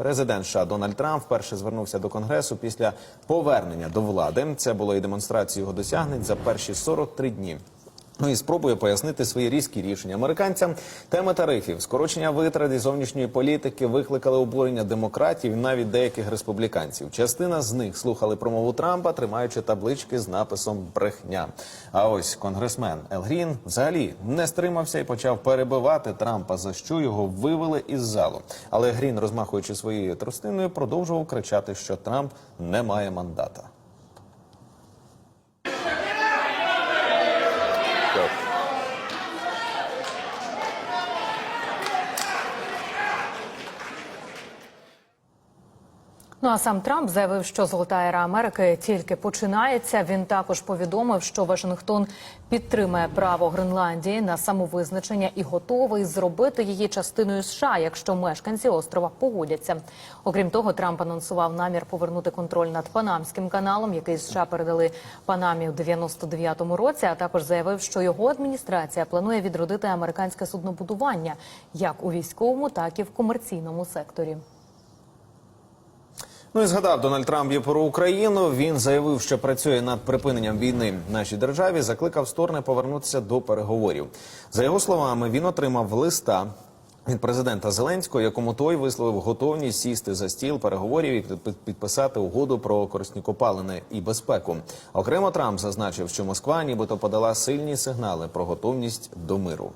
Президент США Дональд Трамп вперше звернувся до конгресу після повернення до влади. Це було і демонстрацією його досягнень за перші 43 дні. Ну і спробує пояснити свої різкі рішення американцям. Теми тарифів, скорочення витрат і зовнішньої політики викликали обурення демократів і навіть деяких республіканців. Частина з них слухали промову Трампа, тримаючи таблички з написом брехня. А ось конгресмен Ел Грін взагалі не стримався і почав перебивати Трампа, за що його вивели із залу. Але Грін, розмахуючи своєю тростиною, продовжував кричати, що Трамп не має мандата. Ну а сам Трамп заявив, що золота ера Америки тільки починається. Він також повідомив, що Вашингтон підтримує право Гренландії на самовизначення і готовий зробити її частиною США, якщо мешканці острова погодяться. Окрім того, Трамп анонсував намір повернути контроль над Панамським каналом, який США передали Панамі у 99-му році. А також заявив, що його адміністрація планує відродити американське суднобудування як у військовому, так і в комерційному секторі. Ну і згадав Дональд Трамп і про Україну. Він заявив, що працює над припиненням війни в нашій державі. Закликав сторони повернутися до переговорів. За його словами, він отримав листа. Від президента Зеленського, якому той висловив готовність сісти за стіл переговорів і під- підписати угоду про корисні копалини і безпеку. Окремо Трамп зазначив, що Москва нібито подала сильні сигнали про готовність до миру.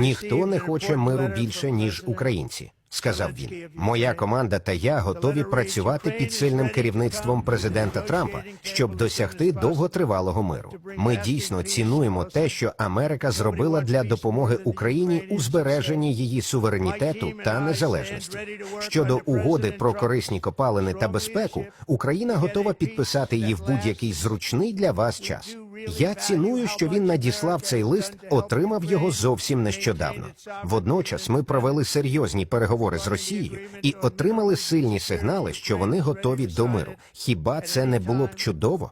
Ніхто не хоче миру більше ніж українці, сказав він. Моя команда та я готові працювати під сильним керівництвом президента Трампа, щоб досягти довготривалого миру. Ми дійсно цінуємо те, що Америка зробила для допомоги Україні у збереженні її суверенітету та незалежності. Щодо угоди про корисні копалини та безпеку, Україна готова підписати її в будь-який зручний для вас час. Я ціную, що він надіслав цей лист, отримав його зовсім нещодавно. Водночас ми провели серйозні переговори з Росією і отримали сильні сигнали, що вони готові до миру. Хіба це не було б чудово?